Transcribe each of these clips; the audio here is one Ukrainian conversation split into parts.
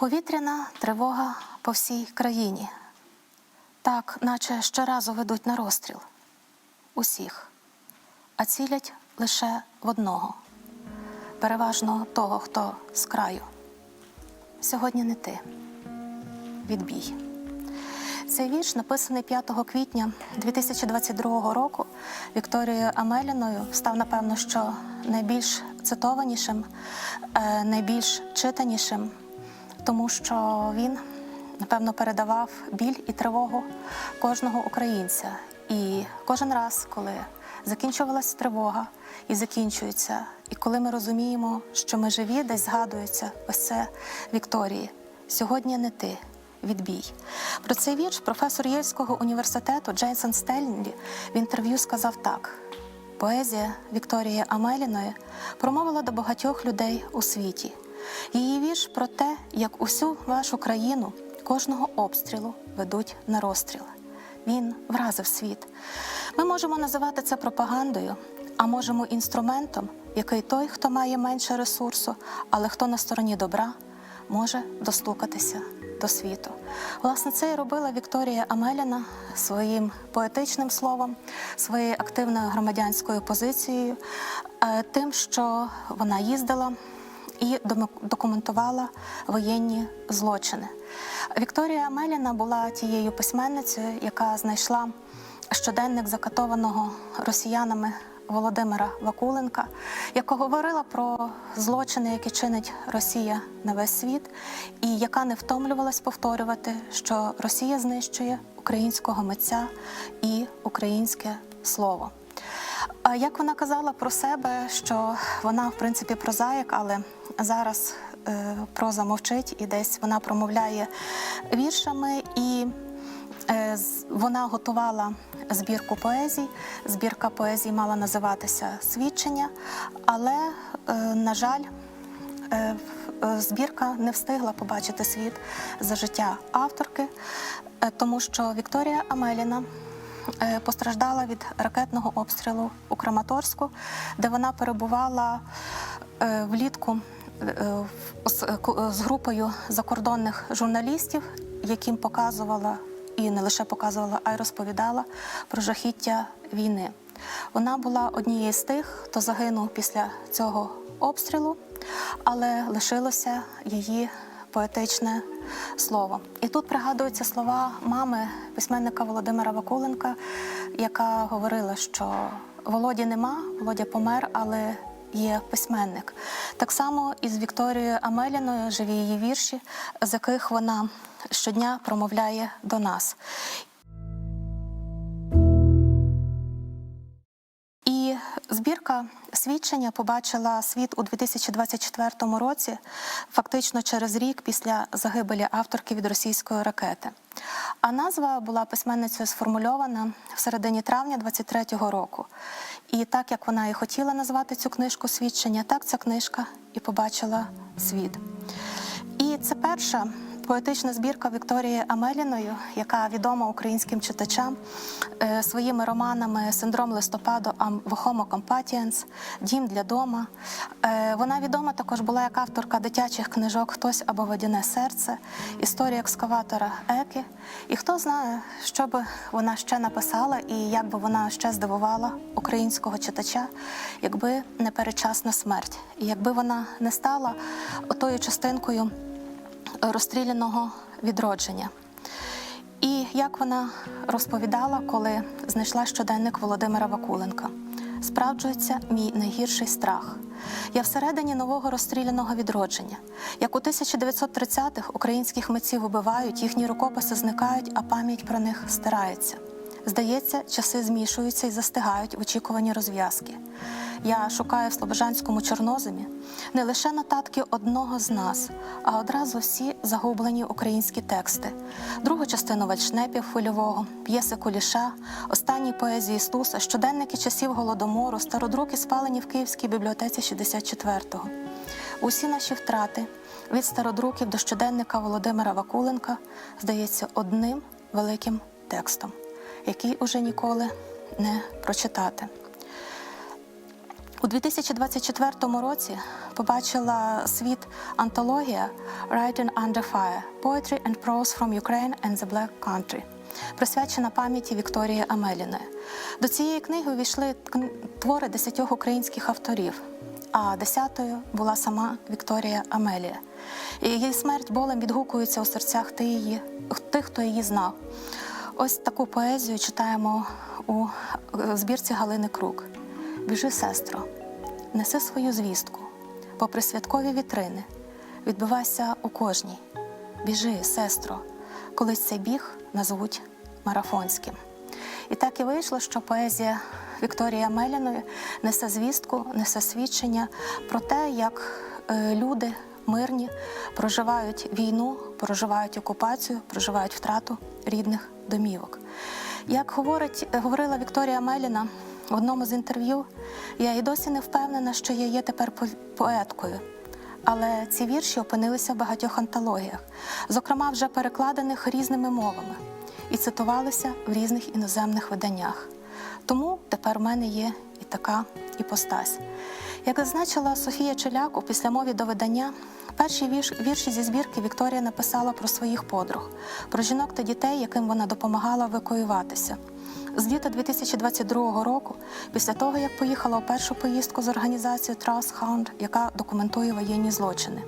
Повітряна тривога по всій країні. Так, наче щоразу ведуть на розстріл. Усіх. А цілять лише в одного. Переважно того, хто з краю. Сьогодні не ти. Відбій. Цей вірш, написаний 5 квітня 2022 року Вікторією Амеліною, став, напевно, що найбільш цитованішим, е, найбільш читанішим, тому що він, напевно, передавав біль і тривогу кожного українця. І кожен раз, коли закінчувалась тривога і закінчується, і коли ми розуміємо, що ми живі, десь згадується ось це Вікторії. Сьогодні не ти. Відбій про цей вірш професор Єльського університету Джейсон Стеллінлі в інтерв'ю сказав так: поезія Вікторії Амеліної промовила до багатьох людей у світі. Її вірш про те, як усю вашу країну кожного обстрілу ведуть на розстріл. Він вразив світ. Ми можемо називати це пропагандою, а можемо інструментом, який той, хто має менше ресурсу, але хто на стороні добра, може достукатися до світу. Власне, це і робила Вікторія Амеліна своїм поетичним словом, своєю активною громадянською позицією, е, тим, що вона їздила і документувала воєнні злочини. Вікторія Амеліна була тією письменницею, яка знайшла щоденник закатованого росіянами Володимира Вакуленка, яка говорила про злочини, які чинить Росія на весь світ, і яка не втомлювалась повторювати, що Росія знищує українського митця і українське слово. Як вона казала про себе, що вона, в принципі, прозаїк, але зараз е, проза мовчить і десь вона промовляє віршами, і е, вона готувала збірку поезій. Збірка поезій мала називатися Свідчення, але, е, на жаль, збірка не встигла побачити світ за життя авторки, тому що Вікторія Амеліна постраждала від ракетного обстрілу у Краматорську, де вона перебувала е, влітку е, е, з групою закордонних журналістів, яким показувала і не лише показувала, а й розповідала про жахіття війни. Вона була однією з тих, хто загинув після цього обстрілу, але лишилося її поетичне слово. І тут пригадуються слова мами письменника Володимира Вакуленка, яка говорила, що Володі нема, Володя помер, але є письменник. Так само і з Вікторією Амеліною живі її вірші, з яких вона щодня промовляє до нас. Збірка свідчення побачила світ у 2024 році, фактично через рік після загибелі авторки від російської ракети. А назва була письменницею сформульована в середині травня 23-го року. І так як вона і хотіла назвати цю книжку свідчення, так ця книжка і побачила світ. І це перша поетична збірка Вікторії Амеліною, яка відома українським читачам е, своїми романами Синдром листопаду «Am- Homo Compatiens», Дім для дома. Е, Вона відома також була як авторка дитячих книжок Хтось або Водяне серце, історія екскаватора Еки. І хто знає, що би вона ще написала і як би вона ще здивувала українського читача, якби не передчасна смерть, і якби вона не стала отою частинкою розстріляного відродження. І як вона розповідала, коли знайшла щоденник Володимира Вакуленка. Справджується мій найгірший страх. Я всередині нового розстріляного відродження. Як у 1930-х українських митців убивають, їхні рукописи зникають, а пам'ять про них стирається. Здається, часи змішуються і застигають в очікуванні розв'язки. Я шукаю в Слобожанському чорноземі не лише нотатки одного з нас, а одразу всі загублені українські тексти, другу частину вальшнепів хвильового, п'єси Куліша, останні поезії Стуса, щоденники часів голодомору, стародруки спалені в Київській бібліотеці 64-го. Усі наші втрати від стародруків до щоденника Володимира Вакуленка здається одним великим текстом, який уже ніколи не прочитати. У 2024 році побачила світ антологія Writing Under Fire – Poetry and Prose from Ukraine and the Black Country, присвячена пам'яті Вікторії Амеліної. До цієї книги увійшли твори десятьох українських авторів, а десятою була сама Вікторія Амелія. Її смерть болем відгукується у серцях тих, хто її знав. Ось таку поезію читаємо у е, збірці Галини Крук. Біжи, сестро, неси свою звістку, попри святкові вітрини, відбивайся у кожній. Біжи, сестро, колись цей біг назвуть марафонським. І так і вийшло, що поезія Вікторії Амеліної несе звістку, несе свідчення про те, як е, люди мирні проживають війну, проживають окупацію, проживають втрату рідних домівок. Як говорить, говорила Вікторія Меліна в одному з інтерв'ю, я і досі не впевнена, що я є тепер поеткою. Але ці вірші опинилися в багатьох антологіях, зокрема вже перекладених різними мовами, і цитувалися в різних іноземних виданнях. Тому тепер в мене є і така іпостась. Як зазначила Софія Челяк у післямові до видання, перші вірші зі збірки Вікторія написала про своїх подруг, про жінок та дітей, яким вона допомагала евакуюватися. З літа 2022 року, після того як поїхала у першу поїздку з організацією Hound, яка документує воєнні злочини.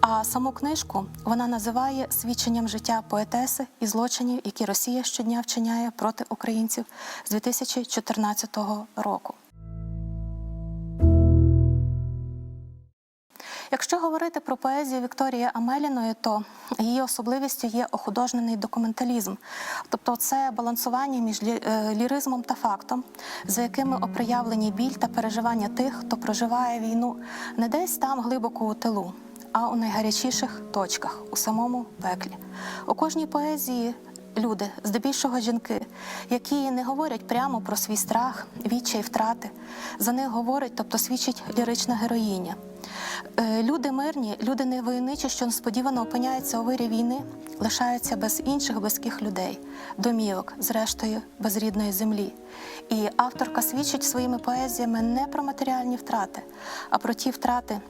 А саму книжку вона називає свідченням життя поетеси і злочинів, які Росія щодня вчиняє проти українців з 2014 року. Якщо говорити про поезію Вікторії Амеліної, то її особливістю є охудожнений документалізм, тобто це балансування між е, ліризмом та фактом, за якими оприявлені біль та переживання тих, хто проживає війну не десь там глибоко у тилу, а у найгарячіших точках, у самому пеклі. У кожній поезії люди, здебільшого жінки, які не говорять прямо про свій страх, відчай, втрати. За них говорить, тобто свідчить лірична героїня. Е, Люди мирні, люди не невойничі, що несподівано опиняються у вирі війни, лишаються без інших близьких людей, домівок, зрештою, без рідної землі. І авторка свідчить своїми поезіями не про матеріальні втрати, а про ті втрати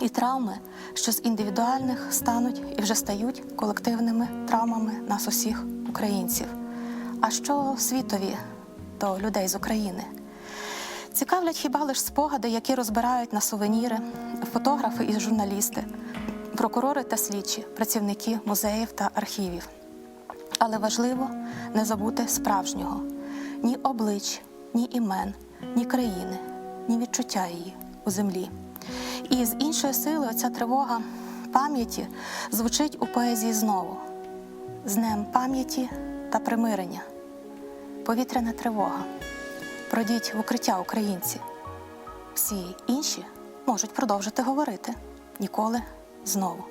і травми, що з індивідуальних стануть і вже стають колективними травмами нас усіх українців. А що світові до людей з України? Цікавлять хіба лиш спогади, які розбирають на сувеніри, фотографи і журналісти, прокурори та слідчі, працівники музеїв та архівів. Але важливо не забути справжнього ні облич, ні імен, ні країни, ні відчуття її у землі. І з іншої сили оця тривога пам'яті звучить у поезії знову з днем пам'яті та примирення, повітряна тривога. Пройдіть в укриття українці. Всі інші можуть продовжити говорити ніколи знову.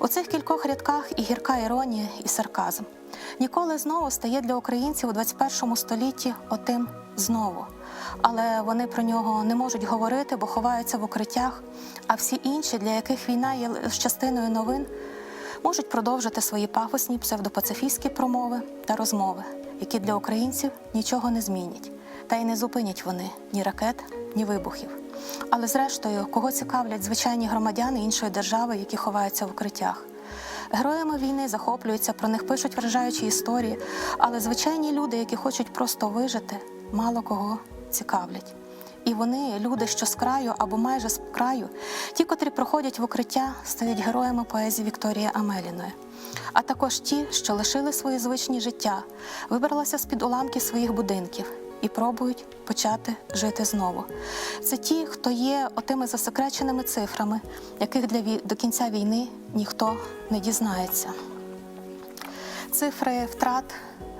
У цих кількох рядках і гірка іронія, і сарказм. Ніколи знову стає для українців у 21 столітті отим знову. Але вони про нього не можуть говорити, бо ховаються в укриттях. А всі інші, для яких війна є частиною новин, можуть продовжити свої пафосні псевдопацифістські промови та розмови, які для українців нічого не змінять. Та й не зупинять вони ні ракет, ні вибухів. Але зрештою, кого цікавлять звичайні громадяни іншої держави, які ховаються в укриттях? Героями війни захоплюються, про них пишуть вражаючі історії, але звичайні люди, які хочуть просто вижити, мало кого цікавлять. І вони, люди, що з краю або майже з краю, ті, котрі проходять в укриття, стають героями поезії Вікторії Амеліної. А також ті, що лишили свої звичні життя, вибралися з-під уламків своїх будинків і пробують почати жити знову. Це ті, хто є отими засекреченими цифрами, яких для вій- до кінця війни ніхто не дізнається. Цифри втрат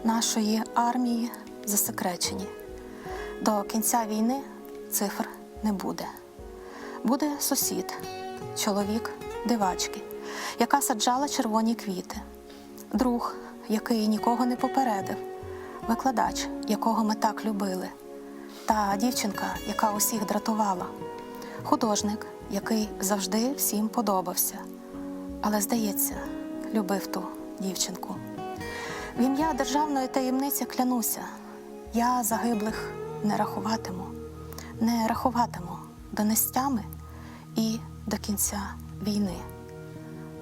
нашої армії засекречені. До кінця війни цифр не буде. Буде сусід, чоловік дивачки, яка саджала червоні квіти, друг, який нікого не попередив, викладач, якого ми так любили, та дівчинка, яка усіх дратувала, художник, який завжди всім подобався, але, здається, любив ту дівчинку. В ім'я державної таємниці клянуся, я загиблих не рахуватиму. не рахуватиму донестями і до кінця війни.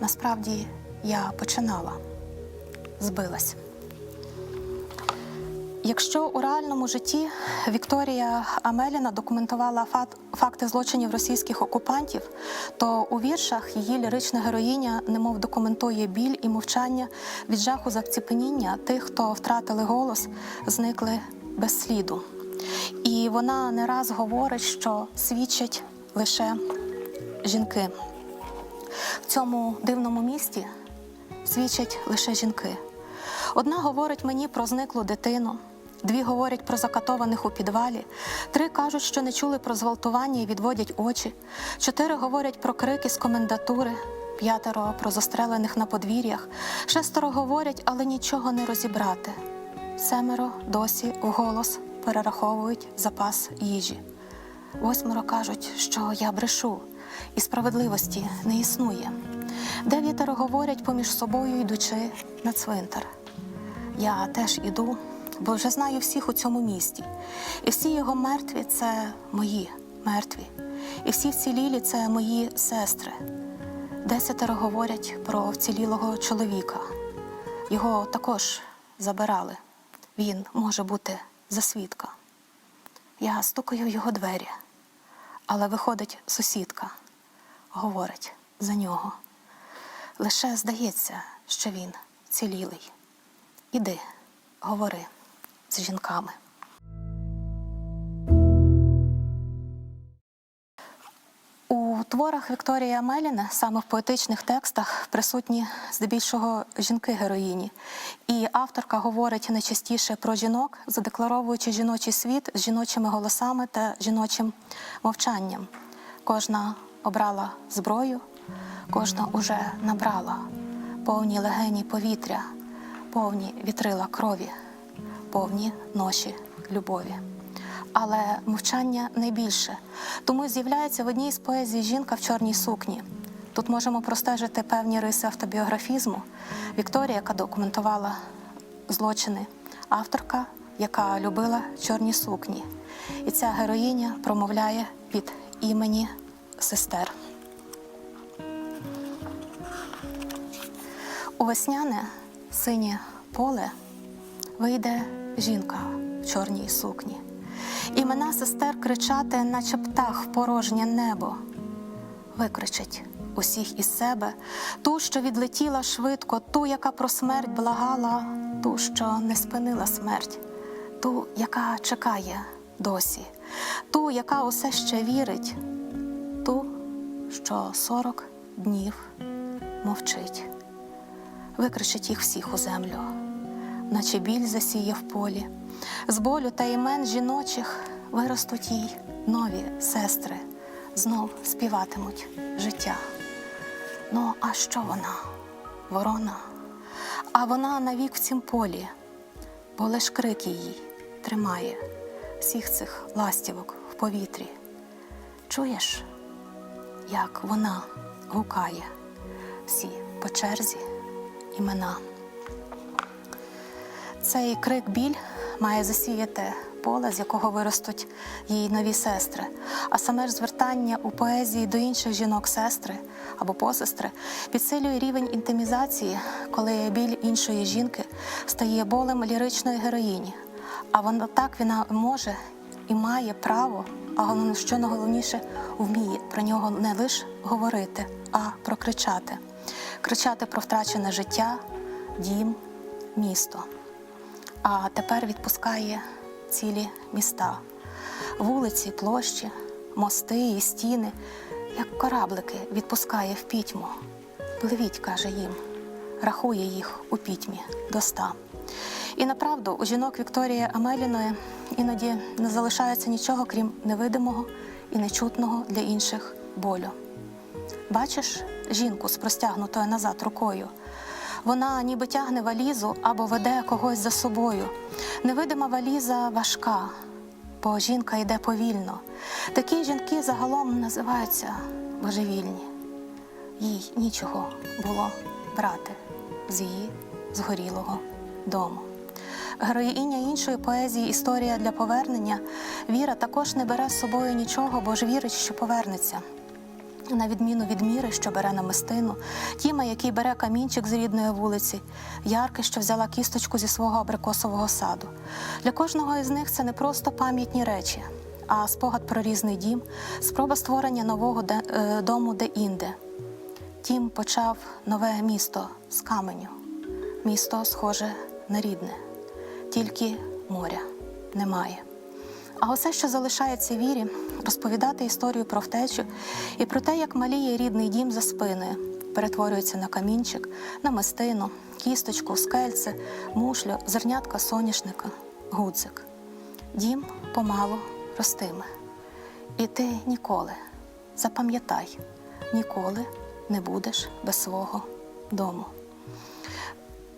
Насправді я починала, збилась. Якщо у реальному житті Вікторія Амеліна документувала факти злочинів російських окупантів, то у віршах її лірична героїня немов документує біль і мовчання від жаху заціпеніння тих, хто втратили голос, зникли без сліду. І вона не раз говорить, що свідчать лише жінки. В цьому дивному місті свідчать лише жінки. Одна говорить мені про зниклу дитину, дві говорять про закатованих у підвалі, три кажуть, що не чули про зґвалтування і відводять очі, чотири говорять про крики з комендатури, п'ятеро про застрелених на подвір'ях, шестеро говорять, але нічого не розібрати. Семеро досі вголос перераховують запас їжі. Восьмеро кажуть, що я брешу, і справедливості не існує. Дев'ятеро говорять поміж собою, йдучи на цвинтар. Я теж іду, бо вже знаю всіх у цьому місті. І всі його мертві це мої мертві. І всі вцілілі це мої сестри. Десятеро говорять про вцілілого чоловіка. Його також забирали. Він може бути за свідка. Я стукаю в його двері, але виходить сусідка, говорить за нього. Лише здається, що він цілілий. Іди, говори з жінками. Творах Вікторії Амеліни, саме в поетичних текстах, присутні здебільшого жінки-героїні. І авторка говорить найчастіше про жінок, задекларовуючи жіночий світ з жіночими голосами та жіночим мовчанням. Кожна обрала зброю, кожна уже набрала повні легені повітря, повні вітрила крові, повні ноші любові. Але мовчання найбільше. Тому з'являється в одній з поезій жінка в чорній сукні. Тут можемо простежити певні риси автобіографізму. Вікторія, яка документувала злочини, авторка, яка любила чорні сукні. І ця героїня промовляє від імені сестер. У весняне синє поле вийде жінка в чорній сукні. Імена сестер кричати, наче птах в порожнє небо. Викричить усіх із себе, ту, що відлетіла швидко, ту, яка про смерть благала, ту, що не спинила смерть, ту, яка чекає досі, ту, яка усе ще вірить, ту, що сорок днів мовчить. Викричить їх всіх у землю, наче біль засіє в полі. З болю та імен жіночих виростуть їй нові сестри, знов співатимуть життя. Ну, а що вона? Ворона? А вона навік в цім полі, бо лиш крик її тримає всіх цих ластівок в повітрі. Чуєш, як вона гукає всі по черзі імена. Цей крик біль має засіяти поле, з якого виростуть її нові сестри. А саме ж звертання у поезії до інших жінок сестри або посестри підсилює рівень інтимізації, коли біль іншої жінки стає болем ліричної героїні. А вона так вона може і має право, а головне, що найголовніше, вміє про нього не лише говорити, а прокричати. Кричати про втрачене життя, дім, місто а тепер відпускає цілі міста, вулиці, площі, мости і стіни, як кораблики відпускає в пітьму. Пливіть, каже їм, рахує їх у пітьмі до ста. І направду у жінок Вікторії Амеліної іноді не залишається нічого, крім невидимого і нечутного для інших болю. Бачиш жінку з простягнутою назад рукою. Вона ніби тягне валізу або веде когось за собою. Невидима валіза важка, бо жінка йде повільно. Такі жінки загалом називаються божевільні. Їй нічого було брати з її згорілого дому. героїня іншої поезії Історія для повернення Віра також не бере з собою нічого, бо ж вірить, що повернеться. На відміну від міри, що бере намистину, Тіма, який бере камінчик з рідної вулиці, Ярки, що взяла кісточку зі свого абрикосового саду. Для кожного із них це не просто пам'ятні речі, а спогад про різний дім, спроба створення нового де- е, дому де-інде. Тім почав нове місто з каменю, місто схоже на рідне, тільки моря немає. А усе, що залишається вірі, розповідати історію про втечу і про те, як маліє рідний дім за спиною, перетворюється на камінчик, на мистину, кісточку, скельце, мушлю, зернятка соняшника, гудзик. Дім помалу ростиме. І ти ніколи, запам'ятай, ніколи не будеш без свого дому.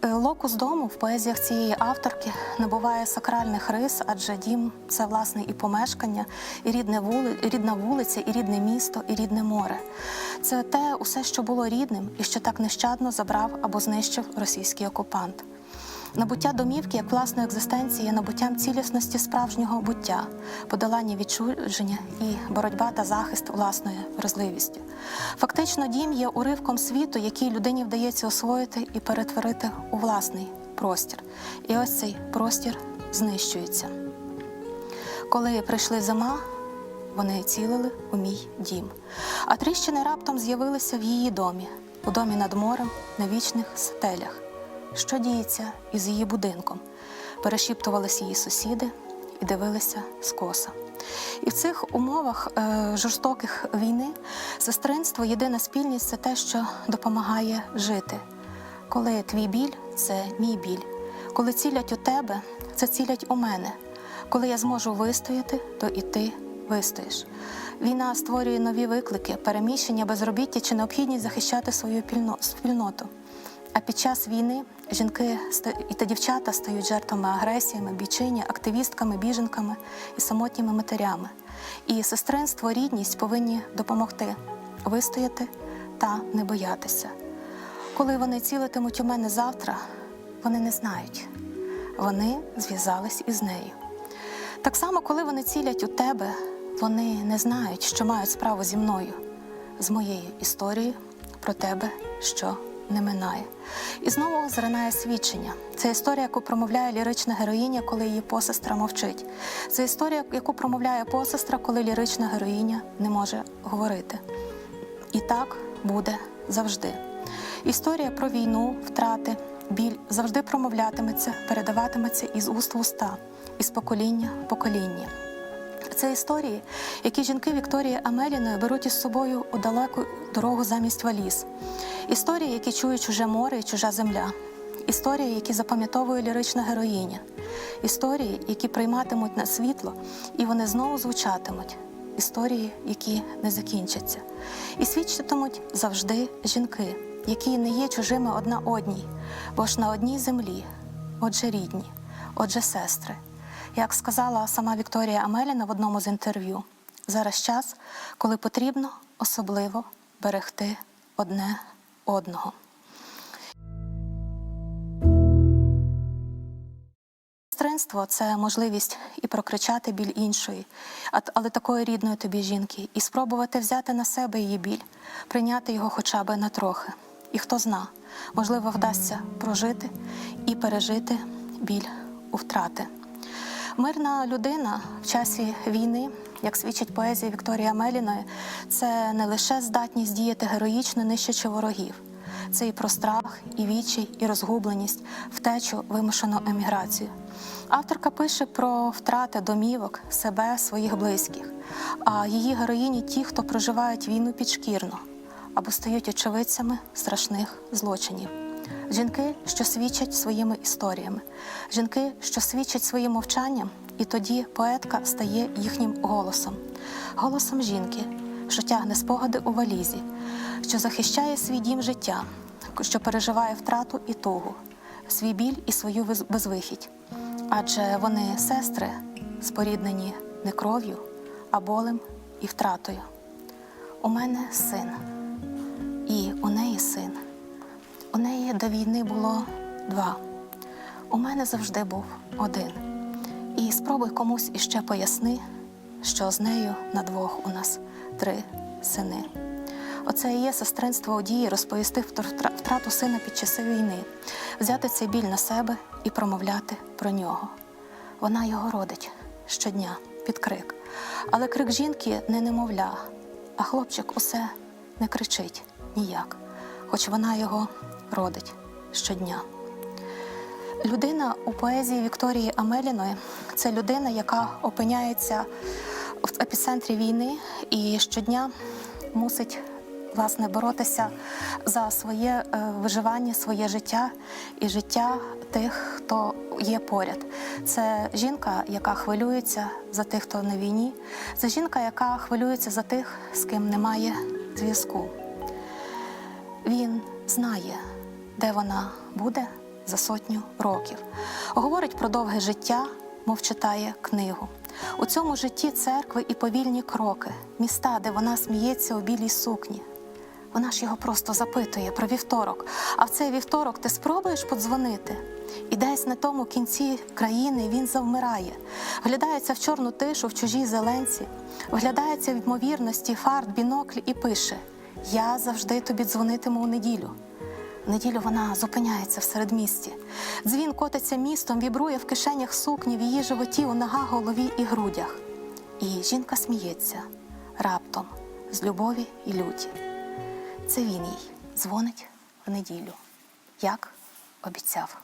Е, Локус дому в поезіях цієї авторки набуває сакральних рис, адже дім це власне і помешкання, і рідне вули, і рідна вулиця, і рідне місто, і рідне море. Це те усе, що було рідним і що так нещадно забрав або знищив російський окупант. Набуття домівки як власної екзистенції є набуттям цілісності справжнього буття, подолання відчуження і боротьба та захист власною вразливістю. Фактично, дім є уривком світу, який людині вдається освоїти і перетворити у власний простір. І ось цей простір знищується. Коли прийшли зима, вони цілили у мій дім. А тріщини раптом з'явилися в її домі, у домі над морем на вічних стелях. Що діється із її будинком? Перешіптувалися її сусіди і дивилися скоса. І в цих умовах е, жорстоких війни сестринство, єдина спільність це те, що допомагає жити. Коли твій біль це мій біль. Коли цілять у тебе, це цілять у мене. Коли я зможу вистояти, то і ти вистоїш. Війна створює нові виклики, переміщення, безробіття чи необхідність захищати свою пільно- спільноту. А під час війни жінки і та дівчата стають жертвами агресіями, бійчині, активістками, біженками і самотніми матерями. І сестринство, рідність повинні допомогти вистояти та не боятися. Коли вони цілитимуть у мене завтра, вони не знають. Вони зв'язались із нею. Так само, коли вони цілять у тебе, вони не знають, що мають справу зі мною, з моєю історією про тебе, що не минає. І знову зринає свідчення. Це історія, яку промовляє лірична героїня, коли її посестра мовчить. Це історія, яку промовляє посестра, коли лірична героїня не може говорити. І так буде завжди. Історія про війну, втрати, біль завжди промовлятиметься, передаватиметься із уст в уста, із покоління в покоління. Це історії, які жінки Вікторії Амеліної беруть із собою у далеку дорогу замість валіз. Історії, які чує чуже море і чужа земля. Історії, які запам'ятовує лірична героїня. Історії, які прийматимуть на світло, і вони знову звучатимуть. Історії, які не закінчаться. І свідчитимуть завжди жінки, які не є чужими одна одній, бо ж на одній землі, отже рідні, отже сестри. Як сказала сама Вікторія Амеліна в одному з інтерв'ю, зараз час, коли потрібно особливо берегти одне одного. Сестринство це можливість і прокричати біль іншої, але такої рідної тобі жінки, і спробувати взяти на себе її біль, прийняти його хоча б на трохи. І хто зна, можливо, вдасться прожити і пережити біль у втрати. Мирна людина в часі війни, як свідчить поезія Вікторії Амеліної, це не лише здатність діяти героїчно, нищачи ворогів. Це і про страх, і відчай, і розгубленість, втечу, вимушену еміграцію. Авторка пише про втрати домівок, себе, своїх близьких, а її героїні ті, хто проживають війну підшкірно або стають очевидцями страшних злочинів. Жінки, що свідчать своїми історіями, жінки, що свідчать своїм мовчанням, і тоді поетка стає їхнім голосом, голосом жінки, що тягне спогади у валізі, що захищає свій дім життя, що переживає втрату і тугу, свій біль і свою безвихідь. Адже вони сестри, споріднені не кров'ю, а болем і втратою. У мене син, і у неї син. До війни було два. У мене завжди був один. І спробуй комусь іще поясни, що з нею на двох у нас три сини. Оце і є сестринство одії розповісти втрату сина під часи війни, взяти цей біль на себе і промовляти про нього. Вона його родить щодня під крик. Але крик жінки не немовля, а хлопчик усе не кричить ніяк, хоч вона його родить щодня. Людина у поезії Вікторії Амеліної це людина, яка опиняється в епіцентрі війни і щодня мусить власне боротися за своє е, виживання, своє життя і життя тих, хто є поряд. Це жінка, яка хвилюється за тих, хто на війні. Це жінка, яка хвилюється за тих, з ким немає зв'язку. Він знає, де вона буде за сотню років. Говорить про довге життя, мов читає книгу. У цьому житті церкви і повільні кроки, міста, де вона сміється у білій сукні. Вона ж його просто запитує про вівторок. А в цей вівторок ти спробуєш подзвонити? І десь на тому кінці країни він завмирає, вглядається в чорну тишу, в чужій зеленці, вглядається в ймовірності, фарт, бінокль і пише: Я завжди тобі дзвонитиму у неділю. Неділю вона зупиняється в середмісті. Дзвін котиться містом, вібрує в кишенях сукні, в її животі, у ногах, голові і грудях. І жінка сміється раптом з любові і люті. Це він їй дзвонить в неділю, як обіцяв.